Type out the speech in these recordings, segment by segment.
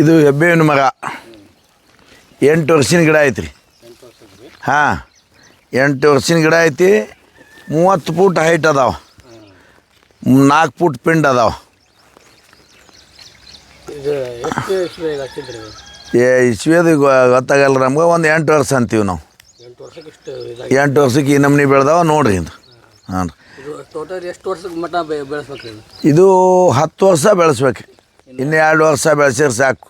ಇದು ಹೆಬ್ಬೇವಿನ ಮರ. ಎಂಟು ವರ್ಷದ ಗಿಡ ಐತ್ರಿ. ಹಾಂ ಎಂಟು ವರ್ಷಿನ ಗಿಡ ಐತಿ ಮೂವತ್ತು ಫೂಟ್ ಹೈಟ್ ಅದಾವ. ನಾಲ್ಕು ಫೂಟ್ ಪಿಂಡ್ ಅದಾವ? ಏ ಇಸ್ವಿಯದು ಗೊತ್ತಾಗಲ್ಲ ನಮ್ಗೆ ಒಂದು ಎಂಟು ವರ್ಷ ಅಂತೀವಿ ನಾವು. ಎಂಟು ವರ್ಷಕ್ಕೆ ಈ ನಮ್ನಿ ಬೆಳೆದಾವ ನೋಡ್ರಿ ಇದು. ಹಾಂ. ರೀ ಟೋಟಲ್ ಎಷ್ಟು ವರ್ಷಕ್ಕೆ ಮಟ್ಟ ಬೆ- ಇದು? ಇದು ಹತ್ತು ವರ್ಷ ಬೆಳೆಸ್ಬೇಕು ಇನ್ನು ಎರಡು ವರ್ಷ ಬೆಳೆಸಿದ್ರೆ ಸಾಕು.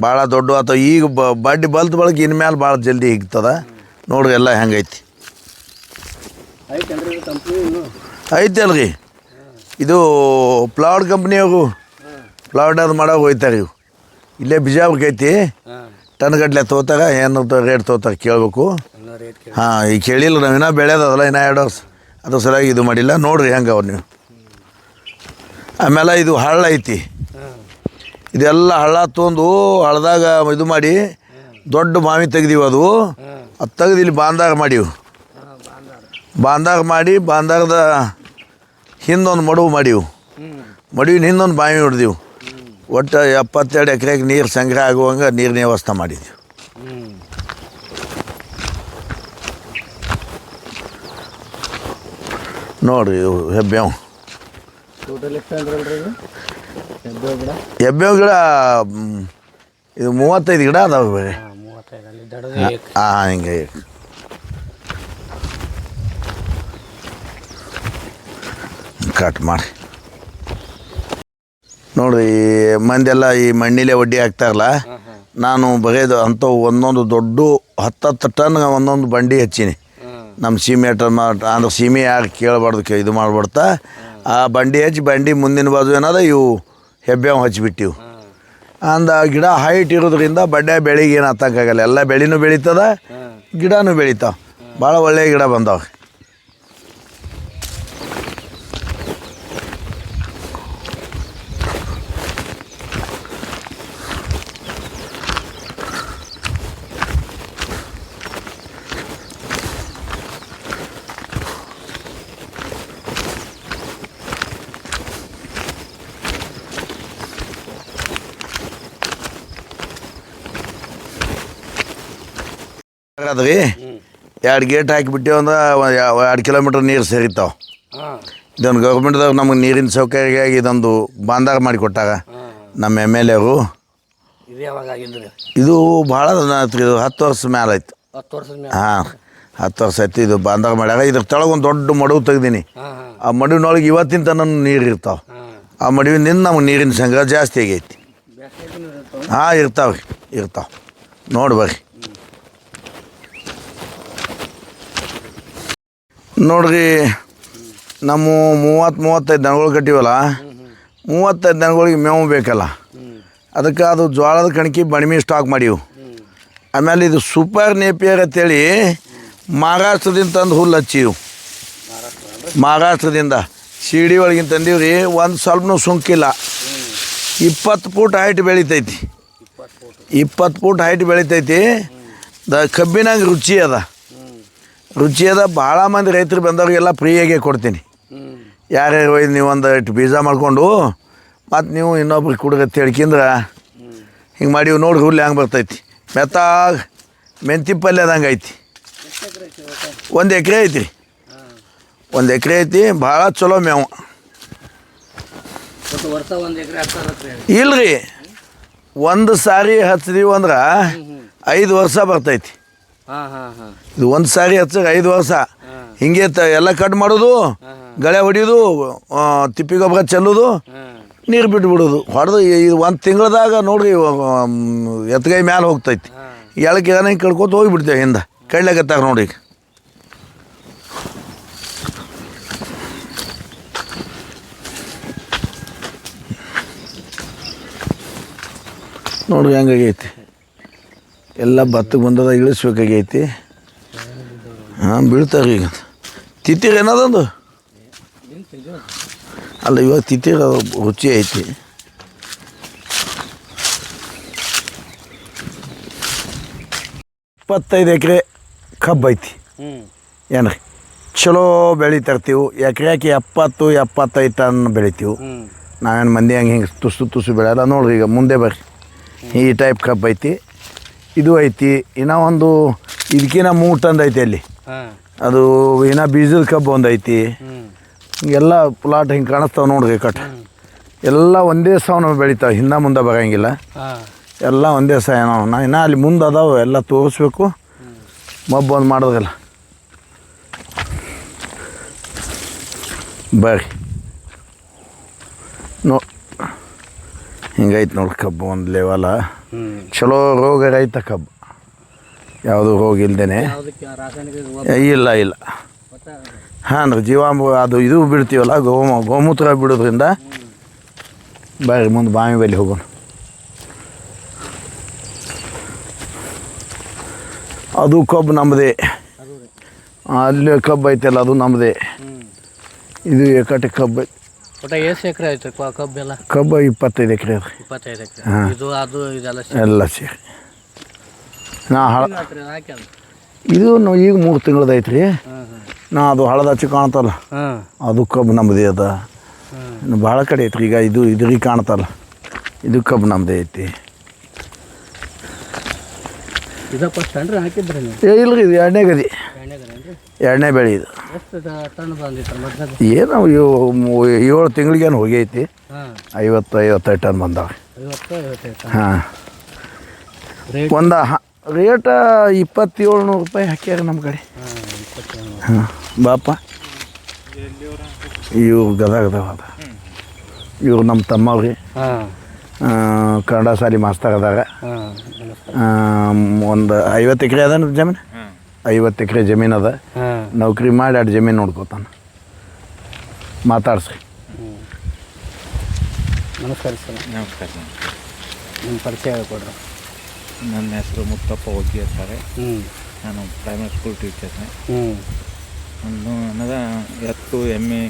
ಭಾಳ ದೊಡ್ಡ ಅಥವಾ ಈಗ ಬ, ಬಡ್ಡಿ ಬಲ್ದ ಬಳಕ ಇನ್ಮೇಲೆ ಭಾಳ ಜಲ್ದಿ ಹಿಗ್ತದ. ನೋಡ್ರಿ ಎಲ್ಲ ಹೆಂಗೈತಿ. ಐತೆ ಅಲ್ರಿ. ಇದು ಕಂಪ್ನಿ ಅವು ಪ್ಲೌಡ್ ಪ್ಲೌಡ್ ಅದು ಮಾಡೋಕೆ ಹೋಯ್ತಾರೆ ಇವು. ಇಲ್ಲೇ ಬಿಜಾಪುರಕ್ಕೆ ಐತಿ. ಟನ್ ತೊಗೋತಾರ ಏನು ರೇಟ್ ತೊಗೋತಾರೆ ಕೇಳಬೇಕು. ಹಾಂ, ಈಗ ಕೇಳಿಲ್ಲ ನಾವು ಇನ್ನೂ ಬೆಳೆಯೋದಲ್ಲ ಇನ್ನೂ ಎರಡು ವರ್ಷ. ಅದು ಸರಿಯಾಗಿ ಇದು ಮಾಡಿಲ್ಲ. ನೋಡ್ರಿ ಹೆಂಗೆ ಅವ್ರು ನೀವು. ಆಮೇಲೆ ಇದು ಹಳ್ಳ ಐತಿ. ಇದೆಲ್ಲ ಹಳ್ಳ ತೊಂದು ಹಳ್ಳದಾಗ ಇದು ಮಾಡಿ ದೊಡ್ಡ ಮಾವಿ ತೆಗ್ದೀವಿ ಅದು. ಅದು ತೆಗ್ದು ಇಲ್ಲಿ ಬಾಂದಾಗ ಮಾಡೀವಿ. ಬಾಂದಾಗ ಮಾಡಿ ಬಾಂದಾಗದ ಹಿಂದೊಂದು ಮಡುವು ಮಾಡೀವಿ. ಮಡುವಿನ ಹಿಂದೊಂದು ಬಾವಿ ಹೊಡೆದೀವಿ ಒಟ್ಟು ಎಪ್ಪತ್ತೆರಡು ಎಕರೆಗೆ ನೀರು ಸಂಗ್ರಹ ಆಗುವಂಗೆ ನೀರಿನ ವ್ಯವಸ್ಥೆ ಮಾಡಿದ್ವಿ. ನೋಡ್ರಿ ಇವು ಹೆಬ್ಬೆ ಗಿಡ ಇದು ಮೂವತ್ತೈದು ಗಿಡ ಅದಾವೆ ಬೇರೆ. ಹಾಂ ಹಿಂಗೆ ಕಟ್ ಮಾಡಿ. ನೋಡ್ರಿ ಈ ಮಂದೆಲ್ಲ ಈ ಮಣ್ಣಿಲೆ ಒಡ್ಡಿ ಹಾಕ್ತಾರಲ್ಲ ನಾನು ಬಗೆದು ಅಂಥವು ಒಂದೊಂದು ದೊಡ್ಡ ಹತ್ತತ್ತು ಟನ್ ಒಂದೊಂದು ಬಂಡಿ ಹಚ್ಚೀನಿ. ನಮ್ಮ ಸೀಮೆ ಟನ್ ಅಂದ್ರೆ ಸೀಮೆ ಯಾಕೆ ಕೇಳಬಾರ್ದು ಇದು ಮಾಡ್ಬಿಡ್ತಾ ಆ ಬಂಡಿ ಹಚ್ಚಿ ಬಂಡಿ ಮುಂದಿನ ಬಾಜು ಏನದ ಇವು ಹೆಬ್ಬೇವು ಹಚ್ಚಿಬಿಟ್ಟಿವು ಅಂದ ಗಿಡ ಹೈಟ್ ಇರೋದ್ರಿಂದ ಬಡ್ಡೆ ಬೆಳಿಗ್ಗೆ ಏನು ಹತ್ತಕ್ಕಾಗಲ್ಲ ಎಲ್ಲ ಬೆಳಿನೂ ಬೆಳೀತದ, ಗಿಡನೂ ಬೆಳೀತಾವ. ಭಾಳ ಒಳ್ಳೆಯ ಗಿಡ ಬಂದಾವ. ಅದ್ರಿ ಎರಡು ಗೇಟ್ ಹಾಕಿಬಿಟ್ಟೇವು ಅಂದ್ರೆ ಎರಡು ಕಿಲೋಮೀಟ್ರ್ ನೀರು ಸೇರಿತಾವೆ ಇದೊಂದು ಗೌರ್ಮೆಂಟ್ದಾಗ ನಮಗೆ ನೀರಿನ ಆಗಿ ಇದೊಂದು ಬಾಂಧಾರ ಮಾಡಿಕೊಟ್ಟಾಗ ನಮ್ಮ ಎಂ ಎಲ್ ಎರು ಇದು ಭಾಳ ಇದು ಹತ್ತು ವರ್ಷ ಮೇಲೆ ಆಯ್ತು. ಹಾಂ ಹತ್ತು ವರ್ಷ ಆಯ್ತು ಇದು ಬಾಂಧಾರ ಮಾಡ್ಯಾಗ. ಇದ್ರ ತಳಗೆ ಒಂದು ದೊಡ್ಡ ಮಡುವು ತೆಗ್ದೀನಿ. ಆ ಮಡುವಿನೊಳಗೆ ಇವತ್ತಿನ ತನಕ ನೀರು ಇರ್ತಾವೆ. ಆ ಮಡುವಿನಿಂದ ನಮಗೆ ನೀರಿನ ಸಂಗ್ರಹ ಜಾಸ್ತಿ ಆಗೈತಿ. ಹಾಂ ಇರ್ತಾವೆ ರೀ ಇರ್ತಾವೆ. ನೋಡಿ ನೋಡ್ರಿ, ನಮ್ಮ ಮೂವತ್ತು, ಮೂವತ್ತೈದು ದನಗಳು ಕಟ್ಟಿವಲ್ಲ, ಮೂವತ್ತೈದು ದನಗಳಿಗೆ ಮೇವು ಬೇಕಲ್ಲ. ಅದಕ್ಕೆ ಅದು ಜೋಳದ ಕಣಕಿ ಬಣಿಮಿ ಸ್ಟಾಕ್ ಮಾಡೀವು. ಆಮೇಲೆ ಇದು ಸೂಪರ್ ನೇಪಿಯರ್ ಅಂತೇಳಿ ಮಹಾರಾಷ್ಟ್ರದಿಂದ ತಂದು ಹುಲ್ಲು ಹಚ್ಚಿವು. ಮಹಾರಾಷ್ಟ್ರದಿಂದ ಶಿಡಿ ಒಳಗಿನ ತಂದೀವ್ರಿ, ಒಂದು ಸ್ವಲ್ಪನೂ ಸುಂಕಿಲ್ಲ. ಇಪ್ಪತ್ತು ಫೂಟ್ ಹೈಟ್ ಬೆಳಿತೈತಿ. ಇಪ್ಪತ್ತು ಫೂಟ್ ಹೈಟ್ ಬೆಳಿತೈತಿ. ದ ಕಬ್ಬಿನಾಗ ರುಚಿ ಅದ. ಹ್ಞೂ ರುಚಿ ಅದ ಭಾಳ ಮಂದಿ ರೈತರು ಬಂದವ್ರಿಗೆಲ್ಲ ಫ್ರೀಯಾಗೆ ಕೊಡ್ತೀನಿ. ಯಾರ್ಯಾರು ಒಯ್ದು ನೀವು ಒಂದು ಇಟ್ಟು ಬೀಜ ಮಾಡ್ಕೊಂಡು ಮತ್ತು ನೀವು ಇನ್ನೊಬ್ರಿಗೆ ಕುಡ್ಗತ್ತೆ ಹೇಳ್ಕಿಂದ್ರೆ ಹಿಂಗೆ ಮಾಡಿ ನೋಡಿ ಹುಲ್ಲಿ ಹಂಗೆ ಬರ್ತೈತಿ. ಮೆತ್ತಾಗ ಮೆಂತಿ ಪಲ್ಯ ಅದಂಗೆ ಐತಿ. ಒಂದು ಎಕರೆ ಐತಿ ರೀ ಒಂದು ಎಕರೆ ಐತಿ ಭಾಳ ಚಲೋ ಮೇವು. ಇಲ್ರಿ ಒಂದು ಸಾರಿ ಹಚ್ಚಿದೀವಿ ಅಂದ್ರೆ ಐದು ವರ್ಷ ಬರ್ತೈತಿ. ಇದು ಒಂದು ಸಾರಿ ಹಚ್ಚಕ್ಕೆ ಐದು ವರ್ಷ. ಹಿಂಗೆ ತ ಎಲ್ಲ ಕಟ್ ಮಾಡೋದು ಗಳೆ ಹೊಡಿಯೋದು ತಿಪ್ಪಿ ಗೊಬ್ಬರ ಚೆಲ್ಲೋದು ನೀರು ಬಿಟ್ಬಿಡೋದು. ಹೊಡೆದು ಇದು ಒಂದು ತಿಂಗಳದಾಗ ನೋಡ್ರಿ ಎತ್ತಗೈ ಮ್ಯಾಲೆ ಹೋಗ್ತೈತಿ. ಎಳಕ್ಕೆ ಏನೋ ಹಿಂಗೆ ಕಳ್ಕೊತ ಹೋಗಿಬಿಡ್ತೇವೆ ಹಿಂದೆ. ಕಡ್ಲಾಗತ್ತಾರ ನೋಡಿ ಈಗ. ನೋಡ್ರಿ ಹೆಂಗಾಗೈತಿ ಎಲ್ಲ ಭತ್ತಕ್ಕೆ ಬಂದದ, ಇಳಿಸ್ಬೇಕಾಗೈತಿ. ಹಾಂ ಬೀಳ್ತಾರೆ ಈಗ. ತಿತ್ತಿರ ಏನದೊಂದು? ಏನು ಅಲ್ಲ, ಇವಾಗ ತಿತ್ತಿರ ರುಚಿ ಐತಿ. ಇಪ್ಪತ್ತೈದು ಎಕರೆ ಕಬ್ಬು ಐತಿ. ಏನು ಏನ್ರಿ? ಚಲೋ ಬೆಳಿತಿರ್ತೀವಿ ಎಕರೆಗೆ ಎಪ್ಪತ್ತು, ಎಪ್ಪತ್ತೈದು ಟನ್ ಬೆಳಿತೀವಿ. ನಾವೇನು ಮಂದಿ ಹಂಗೆ ಹಿಂಗೆ ತುಸು ತುಸು ಬೆಳೆಯಲ್ಲ, ನೋಡ್ರಿ ಈಗ ಮುಂದೆ ಬರ್ರಿ. ಈ ಟೈಪ್ ಕಬ್ಬು ಐತಿ. ಇದು ಐತಿ ಇನ್ನೂ ಒಂದು ಇದಕ್ಕಿನ ಮೂರು ಟನ್ ಐತಿ ಅಲ್ಲಿ. ಅದು ಏನ ಬೀಜದ ಕಬ್ಬು ಒಂದು ಐತಿ. ಎಲ್ಲ ಪ್ಲಾಟ್ ಹಿಂಗೆ ಕಾಣಿಸ್ತಾವೆ ನೋಡ್ರಿ ಕಟ್. ಎಲ್ಲ ಒಂದೇ ಸಾವನ ಬೆಳಿತಾವೆ ಹಿಂದೆ ಮುಂದೆ ಬರೋಂಗಿಲ್ಲ. ಎಲ್ಲ ಒಂದೇ ಸಹ ಏನೋ ನಾ ಇನ್ನೂ ಅಲ್ಲಿ ಮುಂದೆ ಅದಾವೆ ಎಲ್ಲ ತೋರಿಸ್ಬೇಕು. ಮಬ್ಬು ಒಂದು ಮಾಡೋದಿಲ್ಲ. ಬರ್ರಿ. ನೋ ಹಿಂಗೈತೆ ನೋಡಿ ಕಬ್ಬು ಒಂದು ಲೆವಲ ಚಲೋ ರೋಗ ರೈತ ಕಬ್ಬು. ಯಾವುದು ರೋಗ ಇಲ್ದೇನೆ. ಏ, ಇಲ್ಲ ಇಲ್ಲ. ಹಾಂ ರೀ ಜೀವಾಮೃ ಅದು ಇದು ಬಿಡ್ತೀವಲ್ಲ ಗೋಮ ಗೋಮೂತ್ರ ಬಿಡೋದ್ರಿಂದ ಬರ್ರಿ ಮುಂದೆ ಬಾವಿ ಬೆಲೆ ಹೋಗೋಣ. ಅದು ಕಬ್ಬು ನಮ್ಮದೇ ಅಲ್ಲಿ ಕಬ್ಬು ಐತಲ್ಲ ಅದು ನಮ್ಮದೇ ಇದು ಏಕಟ್ಟೆ ಕಬ್ಬು. ಐತಿ. ಒಟ್ಟ ಎಷ್ಟು ಎಕರೆ ಆಯ್ತು ಕ- ಕಬ್ಬೆಲ್ಲ ಕಬ್ಬು ಇಪ್ಪತ್ತೈದು ಎಕರೆ ಅದ ಇಪ್ಪತ್ತೈದು ಎಕರೆ. ಹಾಂ. ಇದು ಅದು ಇದೆಲ್ಲ ಎಲ್ಲ ಸೇರಿ. ನಾ ಹಳ ಅದು ಇದು ನಾವು ಈಗ ಮೂರು ತಿಂಗಳದ ಐತ್ರಿ. ಹಾಂ ನಾ ಅದು ಹಳದ ಹಚ್ಚಿ ಕಾಣ್ತಲ್ಲ. ಹಾಂ. ಅದು ಕಬ್ಬು ನಮ್ಮದೇ ಅದ. ಹಾಂ. ಇನ್ನು ಭಾಳ ಕಡೆ ಐತ್ರಿ. ಈಗ ಇದು ಇದ್ರಿಗೆ ಕಾಣ್ತಲ್ಲ. ಇದು ಕಬ್ಬು ನಮ್ಮದೇ ಐತಿ. ಇದು ಫಸ್ಟ್ ಹಾಕಿದ್ರಿ ನೀವು ಏ ಇಲ್ರಿ ಇದು ಎರಡನೇ ಗದಿ. ಎರಡನೇ ಬೆಳೆ ಇದು. ಏನು ಇವು ಏಳು ತಿಂಗಳಿಗೇನು ಹೋಗೈತಿ. ಐವತ್ತು ಐವತ್ತೈದು ಟನ್ ಬಂದಾವೆ. ಹಾಂ. ಒಂದು ರೇಟ ಇಪ್ಪತ್ತೇಳು ನೂರು ರೂಪಾಯಿ ಹಾಕ್ಯಾರ ನಮ್ಮ ಕಡೆ. ಹಾಂ ಬಾಪ. ಇವ್ರು ಗದಗದವ ಅದ. ಇವ್ರು ನಮ್ಮ ತಮ್ಮವ್ರಿ. ಕನ್ನಡ ಶಾಲಿ ಮಾಸ್ತಾಗದಾಗ ಒಂದು ಐವತ್ತು ಎಕರೆ ಅದ ಜಮೀನು? ಐವತ್ತು ಎಕರೆ ಜಮೀನು ಅದ. ನೌಕರಿ ಮಾಡಿ ಎರಡು ಜಮೀನು ನೋಡ್ಕೋತಾನ. ಮಾತಾಡ್ಸ್ರಿ. ನಮಸ್ಕಾರ ಸರ್. ನಮಸ್ಕಾರ ನಿಮ್ಮ ಪರಿಚಯ ಕೊಡ್ರಿ ನನ್ನ ಹೆಸರು ಮುತ್ತಪ್ಪ ಒಗ್ಗಿ ಅಂತಾರೆ. ಹ್ಞೂ ನಾನು ಪ್ರೈಮರಿ ಸ್ಕೂಲ್ ಟೀಚರ್ ಹ್ಞೂ ಒಂದು ಅನ್ನದ ಎತ್ತು ಎಮ್ಮೆ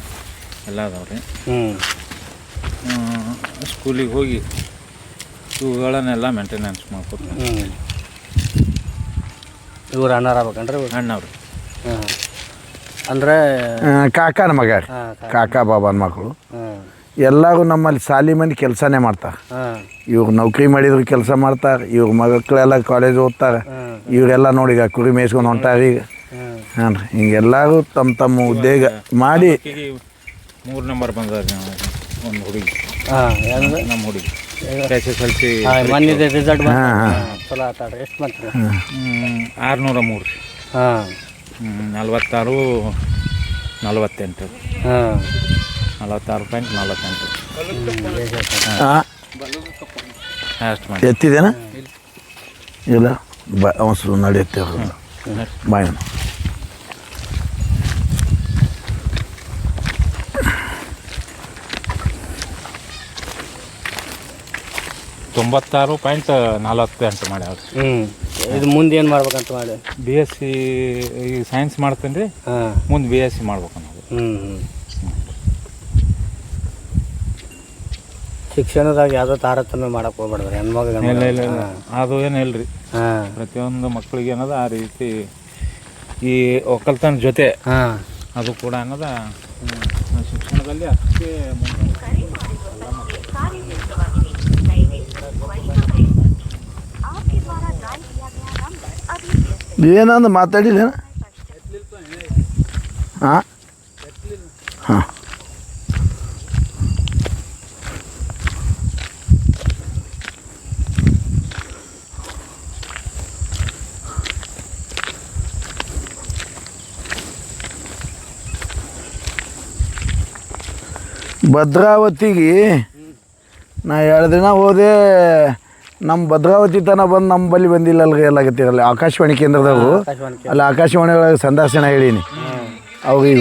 ಎಲ್ಲ ಅದಾವ್ರಿ. ಹ್ಞೂ ಸ್ಕೂಲಿಗೆ ಹೋಗಿ ಇವುಗಳನ್ನೆಲ್ಲ ಮೇಂಟೆನೆನ್ಸ್ ಮಾಡ್ಕೊತೀನಿ ಹ್ಞೂ ಇವ್ರು ಅಣ್ಣಾರ ಆಗ್ಬೇಕನ್ರಿ ಇವ್ರು? ಅಣ್ಣವ್ರು. ಹಾಂ ಅಂದರೆ ಆ, ಕಾಕನ ಮಗ ಕಾಕಾ ಬಾಬಾನ ಕಾಕ. ಬಾಬನ ಮಕ್ಕಳು ಹಾಂ ಎಲ್ಲರೂ ನಮ್ಮಲ್ಲಿ ಸಾಲಿ ಮಂದಿ ಕೆಲಸನೇ ಮಾಡ್ತಾರೆ. ಹಾಂ. ಇವ್ರು ನೌಕರಿ ಮಾಡಿದ್ರು ಕೆಲಸ ಮಾಡ್ತಾರೆ ಇವ್ರ ಮಕ್ಕಳೆಲ್ಲ ಕಾಲೇಜ್ ಓದ್ತಾರೆ ಇವರೆಲ್ಲ ನೋಡಿ ಈಗ ಕುರಿ ಮೇಯಿಸ್ಕೊಂಡು ಹೊಂಟಾರ ಈಗ. ಹಾಂ ರೀ ಹಿಂಗೆಲ್ಲರೂ ತಮ್ಮ ತಮ್ಮ ಉದ್ಯೋಗ ಮಾಡಿ. ಮೂರು ನಂಬರ್ ಬಂದ ಒಂದು ಹುಡುಗಿ. ಹಾಂ ನಮ್ಮ ಹುಡುಗಿ. ಎಸ್ ಎಸ್ ಎಲ್ ಸಿ ಹಾಂ ಮೊನ್ನೆ ರಿಸಲ್ಟ್ ಬಂತು. ಹಾಂ, ಹಾಂ. ಹಾಂ, ಚಲೋ ಆತಾಡ್ರಿ ಎಷ್ಟು ಬಂತು ರೀ? ಆರುನೂರ ಮೂರು ಹಾಂ. ನಲ್ವತ್ತಾರು ನಲ್ವತ್ತೆಂಟು. ಹಾಂ. ನಲ್ವತ್ತಾರು ಪಾಯಿಂಟ್ ನಲ್ವತ್ತೆಂಟು. ಹಾಂ ಅಷ್ಟು ಮಾಡಿ. ಎತ್ತಿದೇನ? ಇಲ್ಲ. ಬ ಅವಸರು ನಡೆಯುತ್ತೆ ಬಾಯ್ ತೊಂಬತ್ತಾರು ಪಾಯಿಂಟ್ ನಲವತ್ತೆಂಟು ಮಾಡ್ಯಾವ್ರಿ ಹ್ಞೂ ಇದು ಮುಂದೆ ಏನು ಮಾಡ್ಬೇಕಂತ ಮಾಡಿ? ಬಿ ಎಸ್ ಸಿ ಈ ಸೈನ್ಸ್ ಮಾಡ್ತೇನೆ ರೀ. ಹಾಂ. ಮುಂದೆ ಬಿ ಎಸ್ ಸಿ ಮಾಡ್ಬೇಕು ಅನ್ನೋದು ಹ್ಞೂ ಹ್ಞೂ ಶಿಕ್ಷಣದಾಗ ಯಾವುದೋ ತಾರತಮ್ಯ ಮಾಡಕ್ಕೆ ಹೋಗ್ಬಾರ್ದು ಹೆಣ್ಮಗ ಇಲ್ಲ ಇಲ್ಲ ಇಲ್ಲ. ಅದು ಏನು ಇಲ್ಲ ರೀ ಹಾಂ. ಪ್ರತಿಯೊಂದು ಮಕ್ಕಳಿಗೆ ಏನದ ಆ ರೀತಿ ಈ ಒಕ್ಕಲ್ತನ ಜೊತೆ ಹಾಂ. ಅದು ಕೂಡ ಅನ್ನೋದ ಶಿಕ್ಷಣದಲ್ಲಿ ಅಷ್ಟೇ ಮುಂದೆ ಏನಂದು ಮಾತಾಡಿಲ್ಲ ಹಾಂ ಹಾಂ. ಭದ್ರಾವತಿಗೆ ನಾ ಎರಡು ದಿನ ಹೋದೆ ನಮ್ಮ ಭದ್ರಾವತಿ ತನ ಬಂದು ನಮ್ಮ ಬಳಿ ಬಂದಿಲ್ಲ ಅಲ್ರಿ ಎಲ್ಲಾಗತ್ತಿರಲ್ಲ ಆಕಾಶವಾಣಿ ಕೇಂದ್ರದವರು. ಅಲ್ಲಿ ಆಕಾಶವಾಣಿ ಒಳಗೆ ಸಂದರ್ಶನ ಹೇಳೀನಿ. ಅವ್ರಿಗೆ